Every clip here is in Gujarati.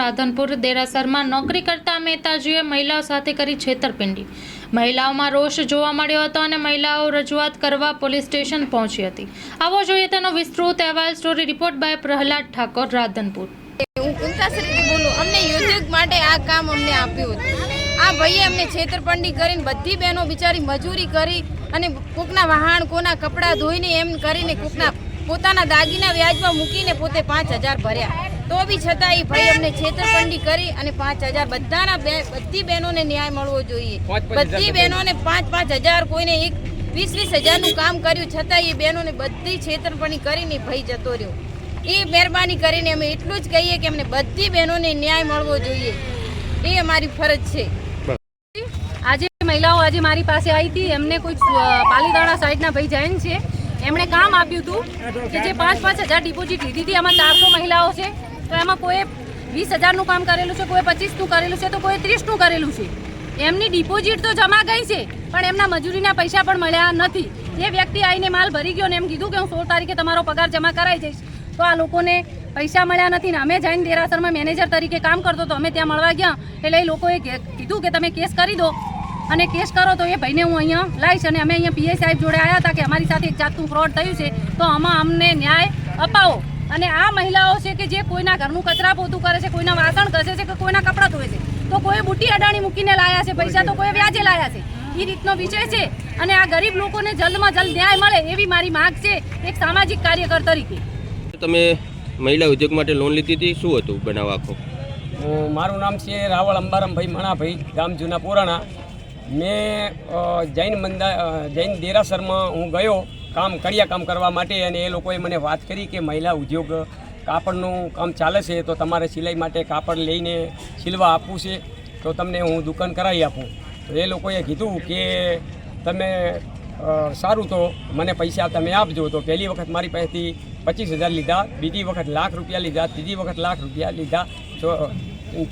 રાધનપુર દેરાસરમાં નોકરી કરતા મહેતાજીએ મહિલાઓ સાથે કરી છેતરપિંડી. મહિલાઓમાં રોષ જોવા મળ્યો હતો અને મહિલાઓ રજૂઆત કરવા પોલીસ સ્ટેશન પહોંચી હતી. આવો જોઈએ તેનો વિસ્તૃત અહેવાલ story report by Prahlad Thakor, Radhanpur. બોલું, અમને ઉદ્યોગ માટે આ કામ અમને આપ્યું હતું. આ ભાઈએ અમને છેતરપિંડી કરીને બધી બહેનો બિચારી મજૂરી કરી અને કોકના વહાણ કોના કપડાં ધોઈને એમ કરીને કોકના પોતાના દાગીના વ્યાજમાં મૂકીને પોતે પાંચ હજાર ભર્યા. તો બી છતાં એ ભાઈ અમને છેતરપંડી કરી અને પાંચ હજાર બધાના બે બધી બહેનોને ન્યાય મળવો જોઈએ. બધી બહેનોને પાંચ પાંચ હજાર કોઈને એક વીસ વીસ હજારનું કામ કર્યું છતાં એ બહેનોને બધી છેતરપણી કરીને ભાઈ જતો રહ્યો. એ મહેરબાની કરીને અમે એટલું જ કહીએ કે અમને બધી બહેનોને ન્યાય મળવો જોઈએ. એ અમારી ફરજ છે. આજે મહિલાઓ આજે મારી પાસે આવી હતી. એમને કોઈ પાલીતાણા સાઈડના ભાઈ જૈન છે. એમણે કામ આપ્યું હતું કે જે પાંચ પાંચ હજાર ડિપોઝિટ લીધી હતી. એમાં ચારસો મહિલાઓ છે. તો એમાં કોઈ વીસ હજારનું કામ કરેલું છે કોઈ પચીસનું કરેલું છે, તો કોઈ ત્રીસનું કરેલું છે. એમની ડિપોઝિટ તો જમા ગઈ છે, પણ એમના મજૂરીના પૈસા પણ મળ્યા નથી. જે વ્યક્તિ આવીને માલ ભરી ગયો ને એમ કીધું કે હું સોળ તારીખે તમારો પગાર જમા કરાવી જઈશ તો આ લોકોને પૈસા મળ્યા નથી ને અમે જઈને દેરાસરમાં મેનેજર તરીકે કામ કરતો તો અમે ત્યાં મળવા ગયા, એટલે એ લોકોએ કીધું કે તમે કેસ કરી દો. અને કેસ કરો તો એ ભાઈને હું અહીંયા લાવીશ અને અમે અહીંયા પીએ સાહેબ જોડે આવ્યા હતા કે અમારી સાથે એક જાતનું ફ્રોડ થયું છે, તો આમાં અમને ન્યાય અપાવો. અને આ મહિલાઓ છે કે જે કોઈના ઘરનું કચરા પોતું કરે છે કોઈના વાસણ ઘસે છે કે કોઈના કપડાં ધોવે છે તો કોઈ બુટી અડાણી મૂકીને લાયા છે પૈસા તો કોઈ વ્યાજે લાયા છે. એ રીતનો વિષય છે અને આ ગરીબ લોકોને જલ્દમાં જલ્દ ન્યાય મળે એવી મારી માંગ છે એક સામાજિક કાર્યકર તરીકે. તમે મહિલા ઉદ્યોગ માટે લોન લીધી હતી શું હતું બનાવ આખો? હું- મારું નામ છે રાવળ અંબારામભાઈ મણાભાઈ ગામ જૂના પુરાણા. મેં જૈન મંદા જૈન દેરાસરમાં હું ગયો. કામ કર્યા કામ કરવા માટે અને એ લોકોએ મને વાત કરી કે મહિલા ઉદ્યોગ કાપડનું કામ ચાલે છે, તો તમારે સિલાઈ માટે કાપડ લઈને સિલવા આપવું છે, તો તમને હું દુકાન કરાવી આપું. તો એ લોકોએ કીધું કે તમે સારું તો મને પૈસા તમે આપજો. તો પહેલી વખત મારી પાસેથી પચીસ હજાર લીધા, બીજી વખત લાખ રૂપિયા લીધા, ત્રીજી વખત લાખ રૂપિયા લીધા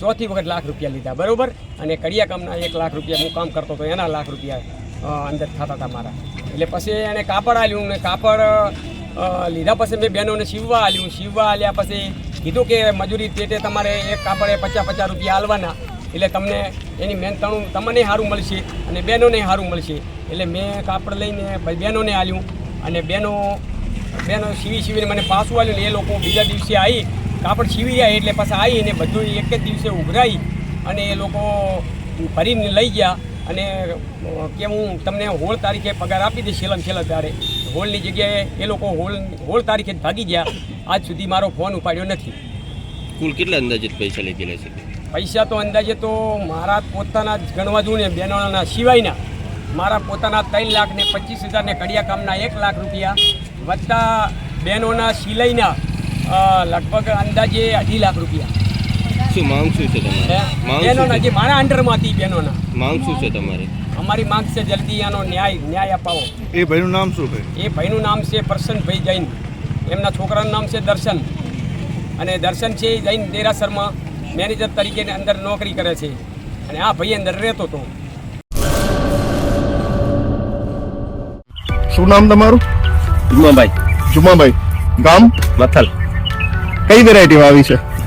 ચોથી વખત લાખ રૂપિયા લીધા, બરોબર? અને કડિયા કામના એક લાખ રૂપિયા હું કામ કરતો હતો, એના લાખ રૂપિયા અંદર થતા હતા મારા. એટલે પછી એને કાપડ આલ્યું ને કાપડ લીધા પછી મેં બહેનોને સીવવા આલ્યું. સીવવા આલ્યા પછી કીધું કે મજૂરી પેટે તમારે એક કાપડે પચાસ પચાસ રૂપિયા આલવાના. એટલે તમને એની મહેનતાણું તમને સારું મળશે અને બહેનોને સારું મળશે. એટલે મેં કાપડ લઈને બહેનોને આલ્યું અને બહેનો બહેનો સીવી સીવીને મને પાછું આલ્યું ને એ લોકો બીજા દિવસે આવી કાપડ સીવી જાય એટલે પછી આવીને બધું એક જ દિવસે ઉઘરાઈ અને એ લોકો ભરીને લઈ ગયા. અને કે હું તમને હોળ તારીખે પગાર આપી દઈશ છેલ્લા છેલ્લા તારે હોળની જગ્યાએ એ લોકો હોળ હોળ તારીખે જ ભાગી ગયા. આજ સુધી મારો ફોન ઉપાડ્યો નથી. કુલ કેટલા અંદાજિત પૈસા લઈ ગયેલા છે? પૈસા તો અંદાજે તો મારા પોતાના જ ગણવા જોઉં ને બહેનોના સિવાયના. મારા પોતાના ત્રણ લાખ ને પચીસ હજાર ને કડિયા કામના એક લાખ રૂપિયા વત્તા બહેનોના સિલાઈના લગભગ અંદાજે અઢી લાખ રૂપિયા. શું માંગ શું છે તમારે? બહેનોના જે મારા અંડરમાં હતી બહેનોના માંગ શું છે તમારી? અમારી માંગ છે જલ્દી આનો ન્યાય ન્યાય અપાવો. એ ભાઈનું નામ શું છે? એ ભાઈનું નામ છે પ્રસન્નભાઈ જૈન. એમના છોકરાનું નામ છે દર્શન. અને દર્શન છે એ જૈન દેરાસરમાં મેનેજર તરીકે અંદર નોકરી કરે છે. અને આ ભાઈ અંદર રહેતો હતો. શું નામ તમારું? જુમાભાઈ. જુમાભાઈ. ગામ? મથલ. કઈ વેરાયટી આવી છે?